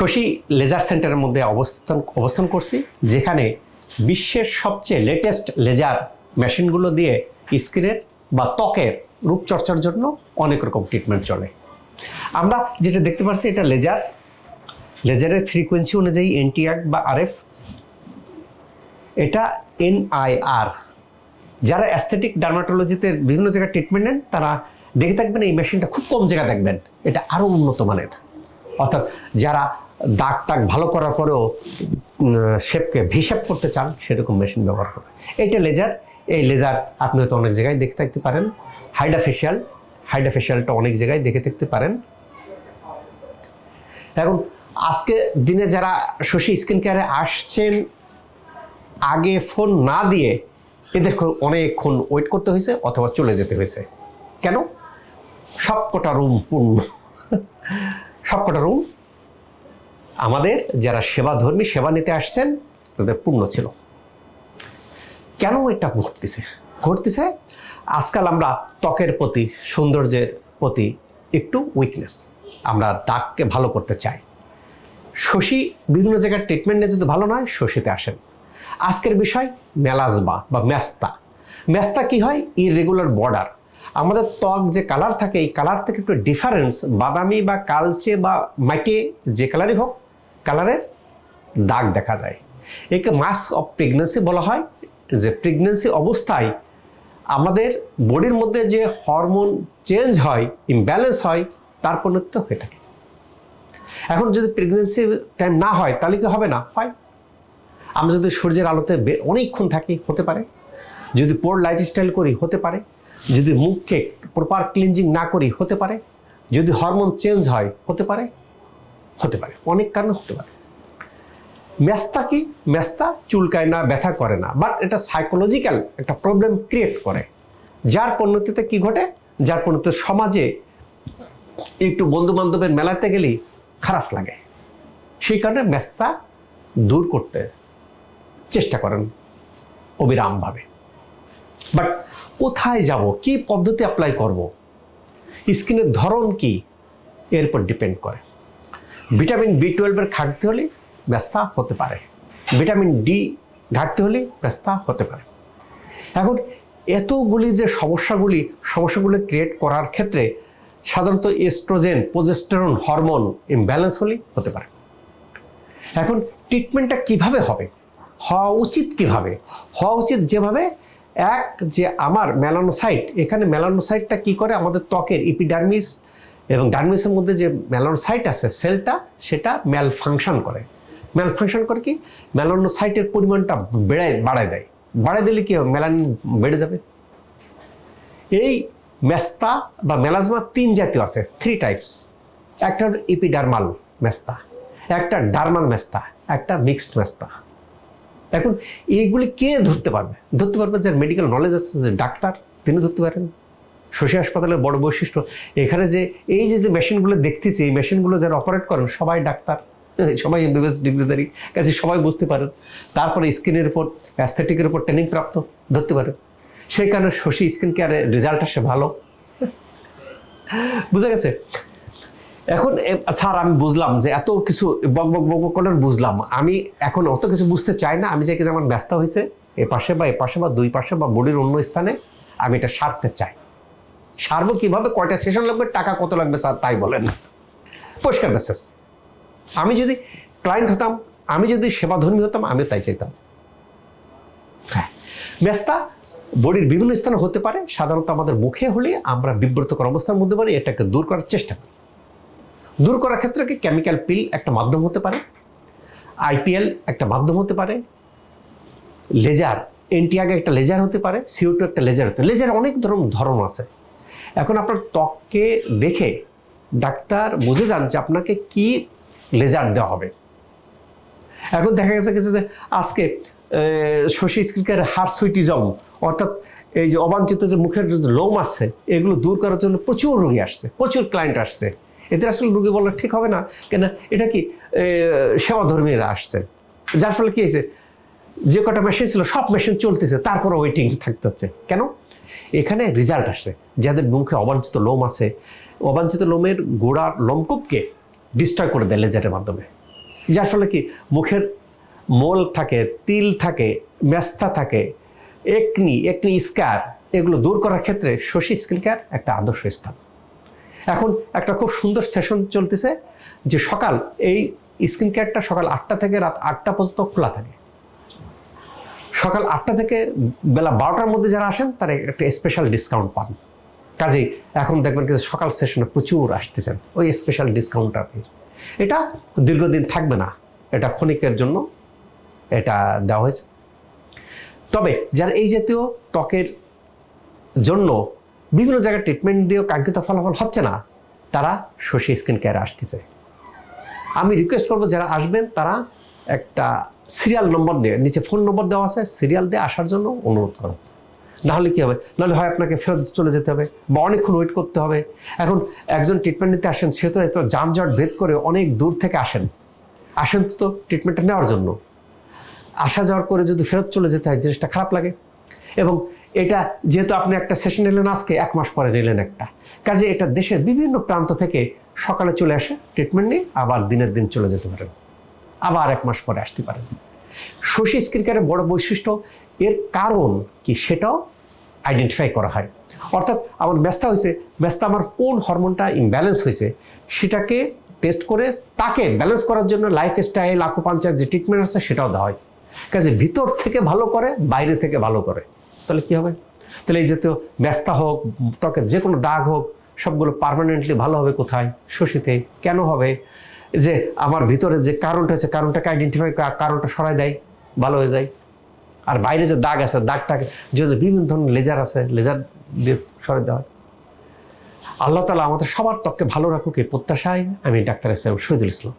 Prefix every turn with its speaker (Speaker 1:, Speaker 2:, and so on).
Speaker 1: Shashi laser সেন্টারের মধ্যে অবস্থান অবস্থান করছি, যেখানে বিশ্বের সবচেয়ে লেটেস্ট লেজার মেশিনগুলো দিয়ে স্কিনের বা ত্বকের রূপচর্চার জন্য অনেক রকম ট্রিটমেন্ট চলে। আমরা যেটা দেখতে পাচ্ছি এটা লেজার লেজারের ফ্রিকোয়েন্সি অনুযায়ী এনটিআর বা আরএফ এটা এনআইআর যারা অ্যাস্থেটিক ডার্মাটোলজিতে বিভিন্ন জায়গায় ট্রিটমেন্ট নেন, তারা দেখে থাকবেন এই মেশিনটা খুব কম জায়গায় দেখবেন। এটা আরও উন্নত মানের। অর্থাৎ যারা দাগ টাগ ভালো করার পরেও শেপকে ভিশেপ করতে চান, সেরকম মেশিন ব্যবহার করে এটা লেজার এই লেজার আপনি হয়তো অনেক জায়গায় দেখে থাকতে পারেন। হাইডাফেশিয়াল হাইডাফেশিয়ালটা অনেক জায়গায় দেখে থাকতে পারেন। এখন, আজকে দিনে যারা শশী স্কিন কেয়ারে আসছেন, আগে ফোন না দিয়ে এদের অনেকক্ষণ ওয়েট করতে হয়েছে অথবা চলে যেতে হয়েছে। কেন? সবকটা রুম পূর্ণ। সবকটা রুম আমাদের যারা সেবাধর্মী সেবা নিতে আসছেন, তাদের পূর্ণ ছিল। কেন এটা ঘটতেছে? ঘটতেছে, আজকাল আমরা ত্বকের প্রতি, সৌন্দর্যের প্রতি একটু উইকনেস আমরা দাগকে ভালো করতে চাই। শশী বিভিন্ন জায়গার ট্রিটমেন্ট নিয়ে যদি ভালো নয়, শশীতে আসেন। আজকের বিষয়, মেলাজমা বা মেস্তা। মেস্তা কি হয়? ইরেগুলার বর্ডার আমাদের ত্বক যে কালার থাকে, এই কালার থেকে একটু ডিফারেন্স বাদামি বা কালচে বা মাইটে যে কালারই হোক কালারের দাগ দেখা যায়। একে মাস অফ প্রেগনেন্সি বলা হয়। যে প্রেগনেন্সি অবস্থায় আমাদের বডির মধ্যে যে হরমোন চেঞ্জ হয় ইমব্যালেন্স হয়, তার পরিণত হয়ে থাকে। এখন যদি প্রেগনেন্সি টাইম না হয়, তাহলে কি হবে না? হয়। আমরা যদি সূর্যের আলোতে অনেকক্ষণ থাকি, হতে পারে। যদি পোর লাইফস্টাইল করি, হতে পারে। যদি মুখকে প্রপার ক্লিনজিং না করি, হতে পারে। যদি হরমোন চেঞ্জ হয়, হতে পারে। হতে পারে, অনেক কারণে হতে পারে। মেস্তা কি? মেস্তা চুলকায় না, ব্যথা করে না বাট এটা সাইকোলজিক্যাল একটা প্রবলেম ক্রিয়েট করে। যার পরিণতিতে কি ঘটে? যার পরিণতিতে সমাজে একটু বন্ধু বান্ধবের মেলাতে গেলেই খারাপ লাগে। সেই কারণে মেস্তা দূর করতে চেষ্টা করেন অবিরামভাবে বাট কোথায় যাব? কি পদ্ধতি অ্যাপ্লাই করব? স্কিনের ধরন কি? এর উপর ডিপেন্ড করে। ভিটামিন বি টুয়েলভের ঘাটতি হলে ব্যস্তা হতে পারে। ভিটামিন ডি ঘাটতি হলে ব্যস্তা হতে পারে। এখন এতগুলি যে সমস্যাগুলি সমস্যাগুলি ক্রিয়েট করার ক্ষেত্রে সাধারণত এস্ট্রোজেন প্রোজেস্টেরন হরমোন ইমব্যালেন্স হলেই হতে পারে। এখন ট্রিটমেন্টটা কীভাবে হবে? হওয়া উচিত কীভাবে? হওয়া উচিত যেভাবে এক যে আমার মেলানোসাইট এখানে মেলানোসাইটটা কি করে? আমাদের ত্বকের ইপিডার্মিস এবং ডার্মিসের মধ্যে যে মেলানোসাইট আছে, সেলটা সেটা ম্যাল ফাংশন করে। ম্যাল ফাংশন করে কি? মেলানোসাইটের পরিমাণটা বেড়ায়, বাড়ায় দেয়। বাড়ায় দিলে কি হবে? মেলানিন বেড়ে যাবে। এই মেস্তা বা মেলাজমা তিন জাতীয় আছে থ্রি টাইপস একটা ইপিডার্মাল মেস্তা, একটা ডার্মাল মেস্তা, একটা মিক্সড মেস্তা। এখন এইগুলি কে ধরতে পারবে? ধরতে পারবে যার মেডিকেল নলেজ আছে যে ডাক্তার, তিনি ধরতে পারেন। শশী হাসপাতালের বড় বৈশিষ্ট্য, এখানে যে এই যে যে মেশিনগুলো দেখতেছি, এই মেশিনগুলো যারা অপারেট করেন, সবাই ডাক্তার সবাই এমবিবিএস ডিগ্রিধারী, কাজে সবাই বুঝতে পারেন। তারপরে স্কিনের উপর অ্যাস্থেটিকের উপর ট্রেনিং প্রাপ্ত, ধরতে পারেন। সেই কারণে শশী স্কিন কেয়ারে রেজাল্ট আসে ভালো। বুঝা গেছে? এখন স্যার, আমি বুঝলাম যে এত কিছু বক বক বক বক করে বুঝলাম। আমি এখন অত কিছু বুঝতে চাই না, আমি যে আমার ব্যস্ত হয়েছে, এ পাশে বা এ পাশে বা দুই পাশে বা বডির অন্য স্থানে, আমি এটা সারতে চাই। সারবো কীভাবে কয়টা সেশন লাগবে, টাকা কত লাগবে স্যার তাই বলেন। পরিষ্কার মেসেজ আমি যদি ক্লায়েন্ট হতাম, আমি যদি সেবাধর্মী হতাম, আমি তাই চাইতাম। হ্যাঁ মেস্তা বডির বিভিন্ন স্থানে হতে পারে, সাধারণত আমাদের মুখে হলে আমরা বিব্রতকর অবস্থার মধ্যে পারি এটাকে দূর করার চেষ্টা করি। দূর করার ক্ষেত্রে কি কেমিক্যাল পিল একটা মাধ্যম হতে পারে আইপিএল একটা মাধ্যম হতে পারে লেজার এনটিআগে একটা লেজার হতে পারে সিও টু একটা লেজার হতে লেজার অনেক ধরন ধরন আছে। এখন আপনার ত্বককে দেখে ডাক্তার বুঝে যান যে আপনাকে কি লেজার দেওয়া হবে। এখন দেখা গেছে গেছে যে আজকে শশী স্কিনকের হার্সুইটিজম, অর্থাৎ এই যে অবাঞ্ছিত যে মুখের যে লোম আছে, এগুলো দূর করার জন্য প্রচুর রোগী আসছে, প্রচুর ক্লায়েন্ট আসছে। এদের আসলে রোগী বলা ঠিক হবে না কেন এটা কি সেবাধর্মীরা আসছে। যার ফলে কি হয়েছে, যে কটা মেশিন ছিল সব মেশিন চলতেছে তারপরে ওয়েটিং থাকতে হচ্ছে। কেন? এখানে রেজাল্ট আসছে যাদের মুখে অবাঞ্ছিত লোম আছে, অবাঞ্ছিত লোমের গোড়ার লোমকূপকে ডিস্ট্রয় করে দেয় লেজারের মাধ্যমে। যার ফলে কি? মুখের মোল থাকে, তিল থাকে মেস্তা থাকে একনি একনি স্কার এগুলো দূর করার ক্ষেত্রে শশী স্কিন কেয়ার একটা আদর্শ স্থান। এখন একটা খুব সুন্দর সেশন চলতেছে যে সকাল, এই স্কিন কেয়ারটা সকাল আটটা থেকে রাত আটটা পর্যন্ত খোলা থাকে। সকাল আটটা থেকে বেলা বারোটার মধ্যে যারা আসেন, তারা একটা স্পেশাল ডিসকাউন্ট পান। কাজেই এখন দেখবেন কিন্তু সকাল সেশনে প্রচুর আসতেছেন। ওই স্পেশাল ডিসকাউন্ট আপনি। এটা দীর্ঘদিন থাকবে না। এটা ক্ষণিকের জন্য এটা দেওয়া হয়েছে। তবে যারা এই জাতীয় ত্বকের জন্য বিভিন্ন জায়গায় ট্রিটমেন্ট দিয়েও কাঙ্ক্ষিত ফলাফল হচ্ছে না, তারা শশী স্কিন কেয়ারে আসতেছে। আমি রিকোয়েস্ট করব যারা আসবেন, তারা একটা সিরিয়াল নম্বর দিয়ে, নিচে ফোন নম্বর দেওয়া আছে সিরিয়াল দিয়ে আসার জন্য অনুরোধ করা হচ্ছে। নাহলে কী হবে? নাহলে হয় আপনাকে ফেরত চলে যেতে হবে বা অনেকক্ষণ ওয়েট করতে হবে। এখন একজন ট্রিটমেন্ট নিতে আসেন, সে তো এত যানজট ভেদ করে অনেক দূর থেকে আসেন। আসেন তো ট্রিটমেন্টটা নেওয়ার জন্য। আসা যাওয়ার করে যদি ফেরত চলে যেতে হয়, জিনিসটা খারাপ লাগে। এবং এটা যেহেতু আপনি একটা সেশন নিলেন আজকে, এক মাস পরে নিলেন একটা। কাজে এটা দেশের বিভিন্ন প্রান্ত থেকে সকালে চলে আসে ট্রিটমেন্ট নিয়ে, আবার দিনের দিন চলে যেতে পারেন। আবার এক মাস পরে আসতে পারেন। শশী স্কিন কেয়ারের বড় বৈশিষ্ট্য, এর কারণ কি সেটাও আইডেন্টিফাই করা হয়। অর্থাৎ আমার ব্যস্তা হয়েছে ব্যস্ত আমার কোন হরমোনটা ইমব্যালেন্স হয়েছে সেটাকে টেস্ট করে তাকে ব্যালেন্স করার জন্য লাইফ স্টাইল আকুপাঞ্চার যে ট্রিটমেন্ট আছে সেটাও দেওয়া হয়। কাজে ভিতর থেকে ভালো করে, বাইরে থেকে ভালো করে। তাহলে কি হবে? তাহলে এই জাতীয় ব্যস্তা হোক, ত্বকের যে কোনো দাগ হোক, সবগুলো পার্মানেন্টলি ভালো হবে কোথায়? শশীতে। কেন হবে? যে আমার ভিতরে যে কারণটা আছে, কারণটাকে আইডেন্টিফাই কারণটা সরাই দেয়, ভালো হয়ে যায়। আর বাইরে যে দাগ আছে, দাগটাকে যদি বিভিন্ন ধরনের লেজার আছে লেজার দিয়ে সরাই দেওয়া আল্লাহ তালা আমাদের সবার ত্বককে ভালো রাখুক, এই প্রত্যাশায় আমি ডাক্তার এস শহীদুল ইসলাম।